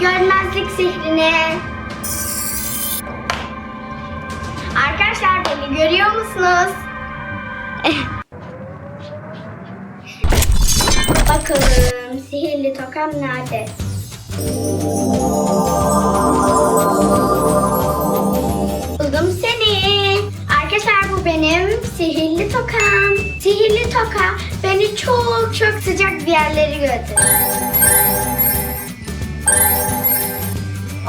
görmezlik sihrine. Arkadaşlar beni görüyor musunuz? Bakalım sihirli tokam nerede? Buldum seni. Arkadaşlar bu benim sihirli tokam. Sihirli toka beni çok çok sıcak bir yerlere götürür.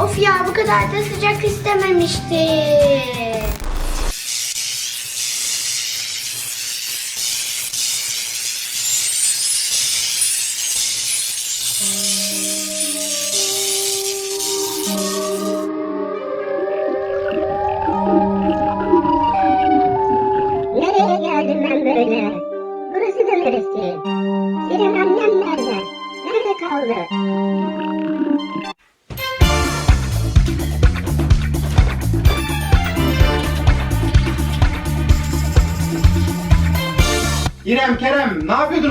Of ya bu kadar da sıcak istememiştim.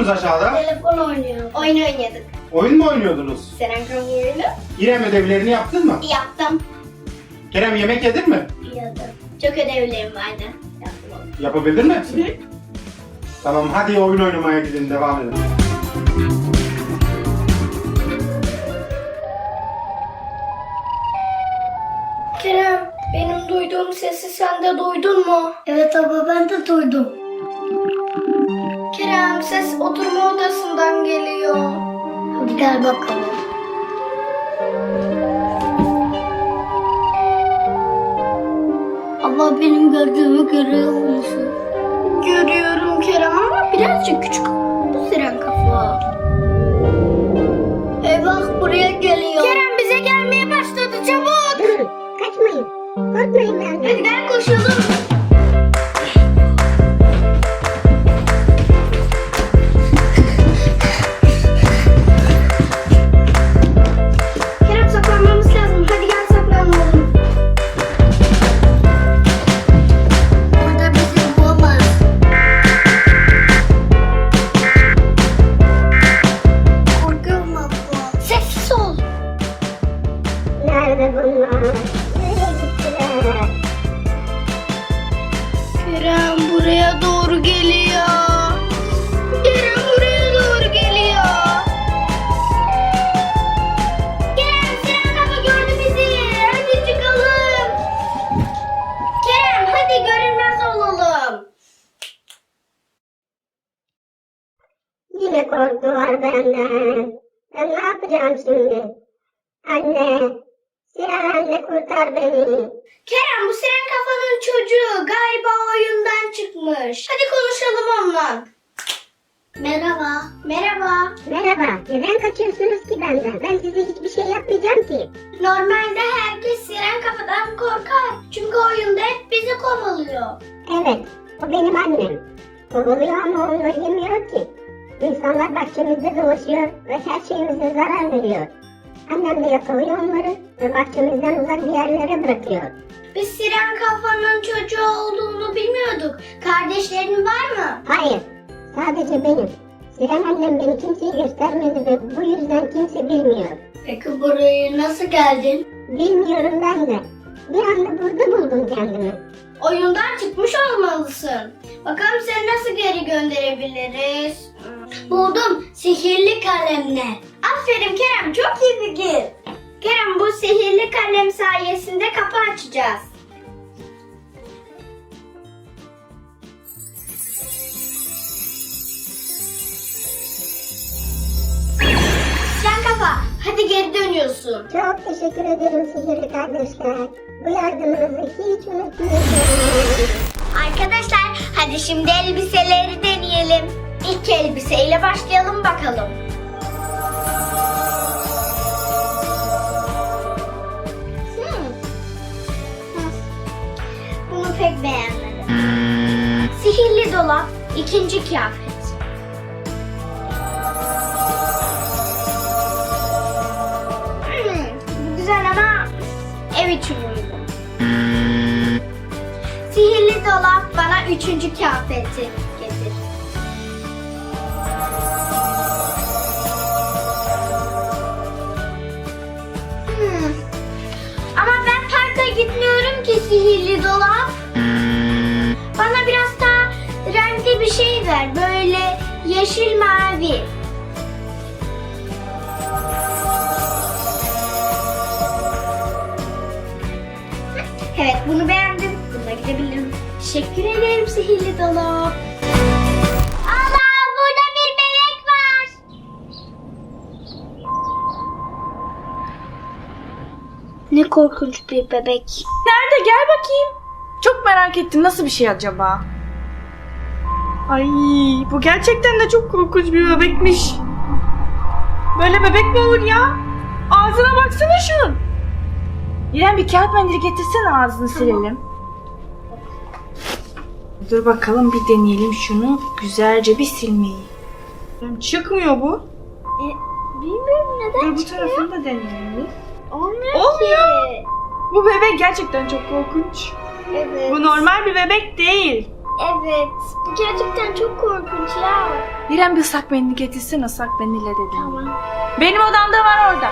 Yapıyordunuz aşağıda? Telefon oynuyor. Oyun oynadık. Oyun mu oynuyordunuz? Seren oyunu İrem ödevlerini yaptın mı? yaptım. Kerem yemek yedin mi? Yaptım. Çok ödevlerim vardı. Yaptım onu. Yapabildin mi? Tamam hadi oyun oynamaya gidin devam edin. Kerem, benim duyduğum sesi sen de duydun mu? Evet abla ben de duydum. Kerem, ses oturma odasından geliyor. Hadi gel bakalım. Abla benim gördüğümü görüyor musun? Görüyorum Kerem ama birazcık küçük. Bu siren kafa. Eyvah buraya geliyor. Kerem Yine korktular benden. Ben ne yapacağım şimdi? Anne, anne kurtar beni. Kerem bu Sinan kafanın çocuğu galiba oyundan çıkmış. Hadi konuşalım onunla. Merhaba. Merhaba. Merhaba, neden kaçıyorsunuz ki benden? Ben size hiçbir şey yapmayacağım ki. Normalde herkes siren kafadan korkar. Çünkü oyunda hep bizi kovalıyor. Evet, o benim annem. Kovuluyor ama onu yemiyor ki. İnsanlar bahçemizde dolaşıyor ve her şeyimize zarar veriyor. Annem de yakalıyor onları ve bahçemizden uzak bir yerlere bırakıyor. Biz siren kafanın çocuğu olduğunu bilmiyorduk. Kardeşlerin var mı? Hayır, sadece benim. Siren annem beni kimseye göstermedi ve bu yüzden kimse bilmiyor. Peki buraya nasıl geldin? Bilmiyorum ben de. Bir anda burada buldum kendimi. Oyundan çıkmış olmalısın. Bakalım seni nasıl geri gönderebiliriz? Buldum. Sihirli kalemle. Aferin Kerem. Çok iyi fikir. Kerem bu sihirli kalem sayesinde kapı açacağız. Sen kafa. Hadi geri dönüyorsun. Çok teşekkür ederim sihirli kardeşler. Yardımınızı hiç unutmayacağım. Arkadaşlar hadi şimdi elbiseleri deneyelim. İlk elbiseyle başlayalım bakalım. Hmm. Bunu pek beğenmedim. Sihirli dolap ikinci kıyafet. üçüncü kıyafeti getir. Hmm. Ama ben parka gitmiyorum ki sihirli dolap. Bana biraz daha renkli bir şey ver. Böyle yeşil mavi. Evet bunu beğendim. Bununla gidebilirim. Teşekkür ederim sihirli dolap. Allah burada bir bebek var. Ne korkunç bir bebek. Nerede? Gel bakayım. Çok merak ettim. Nasıl bir şey acaba? Ay bu gerçekten de çok korkunç bir bebekmiş. Böyle bebek mi olur ya? Ağzına baksana şunun. İrem bir kağıt mendil getirsene ağzını silelim. Dur bakalım bir deneyelim şunu. Güzelce bir silmeyi. Çıkmıyor bu. E, bilmiyorum neden Dur bu çıkıyor. tarafını da deneyelim. Olmuyor, Olmuyor. ki. Bu bebek gerçekten çok korkunç. Evet. Bu normal bir bebek değil. Evet. Bu gerçekten çok korkunç ya. İrem bir ıslak mendil getirsin ıslak mendille dedim. Tamam. Benim odamda var orada.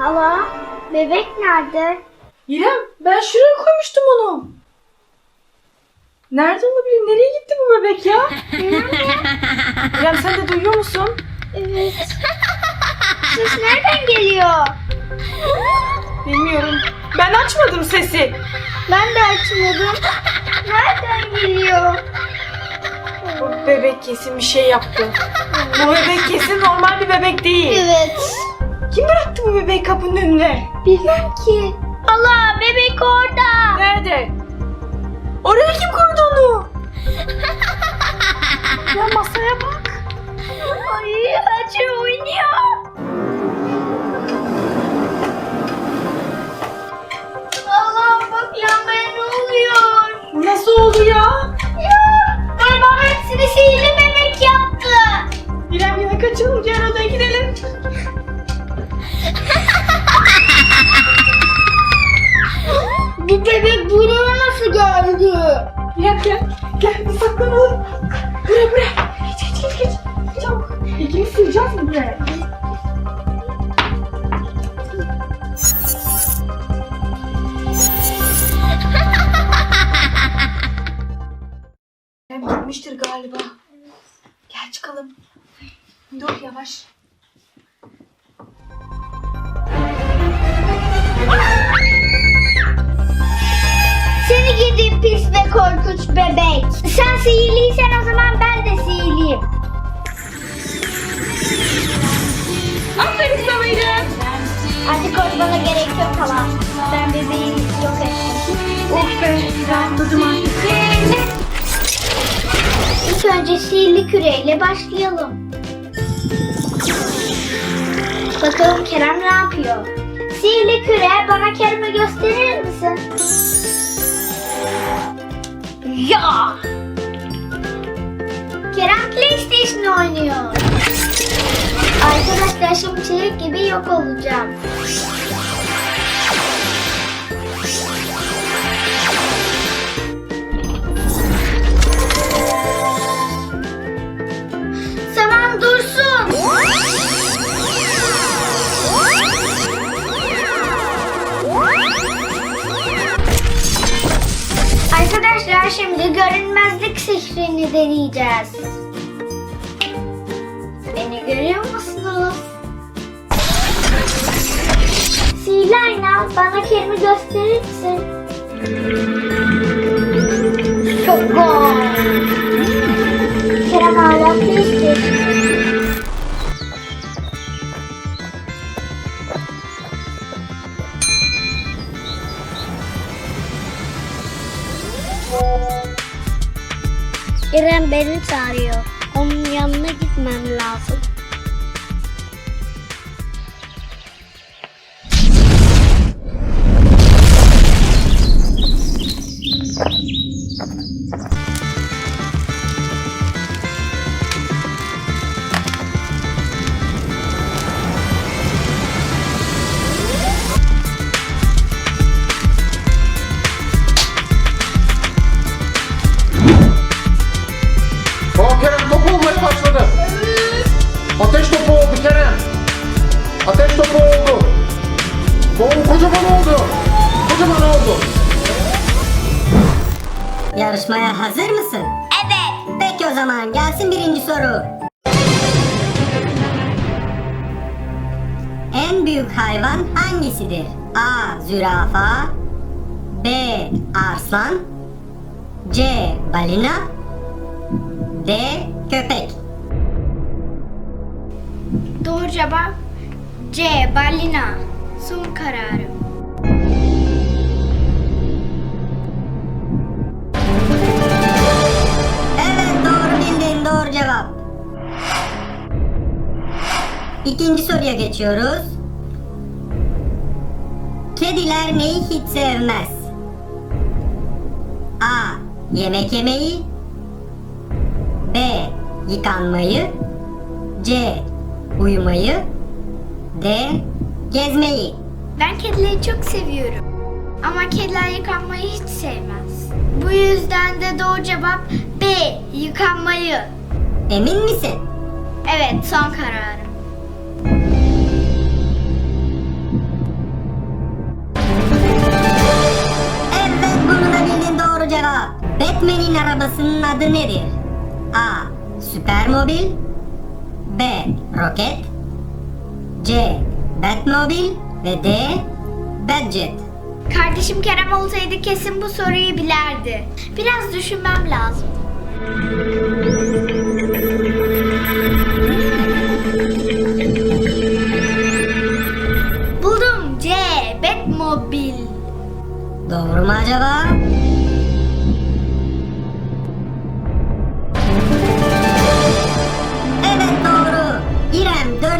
Hala, bebek nerede? İrem ben şuraya koymuştum onu. Nerede olabilir? Nereye gitti bu bebek ya? İrem sen de duyuyor musun? Evet. Ses nereden geliyor? Bilmiyorum. Ben açmadım sesi. Ben de açmadım. Nereden geliyor? Bu bebek kesin bir şey yaptı. Bu bebek kesin normal bir bebek değil. Evet. Kim bıraktı bu bebeği kapının önüne? Bilmem ki. Allah bebek orada. Nerede? Oraya kim koydu onu? ya masaya bak. Ay Hacı oynuyor. Galiba. Gel çıkalım. Dur yavaş. Seni gidi pis ve korkunç bebek. Sen sihirliysen o zaman ben de sihirliyim. Aferin sana İrem. Artık korkmana gerek yok hala. Ben bebeği yok ettim. Oh be. Rahatladım artık. İlk önce sihirli küreyle başlayalım. Bakalım Kerem ne yapıyor? Sihirli küre bana Kerem'i gösterir misin? Ya! Kerem PlayStation oynuyor. Arkadaşlar şimdi çelik gibi yok olacağım. Deneyeceğiz. Beni görüyor musunuz? Sihirli bana Kerim'i gösterir misin? Çok gol. Kerem hala. İrem beni çağırıyor. Onun yanına gitmem lazım. Yarışmaya hazır mısın? Evet. Peki o zaman gelsin birinci soru. En büyük hayvan hangisidir? A. Zürafa B. Arslan C. Balina D. Köpek Doğru cevap C. Balina. Son kararım. İkinci soruya geçiyoruz. Kediler neyi hiç sevmez? A. Yemek yemeyi B. Yıkanmayı C. Uyumayı D. Gezmeyi Ben kedileri çok seviyorum. Ama kediler yıkanmayı hiç sevmez. Bu yüzden de doğru cevap B. Yıkanmayı. Emin misin? Evet son kararım. Cevap. Batman'in arabasının adı nedir? A. Süpermobil B. Roket C. Batmobil ve D. Badget Kardeşim Kerem olsaydı kesin bu soruyu bilerdi. Biraz düşünmem lazım. Buldum C. Batmobil. Doğru mu acaba?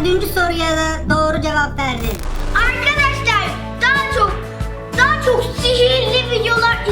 Dördüncü soruya da doğru cevap verdin. Arkadaşlar daha çok daha çok sihirli videolar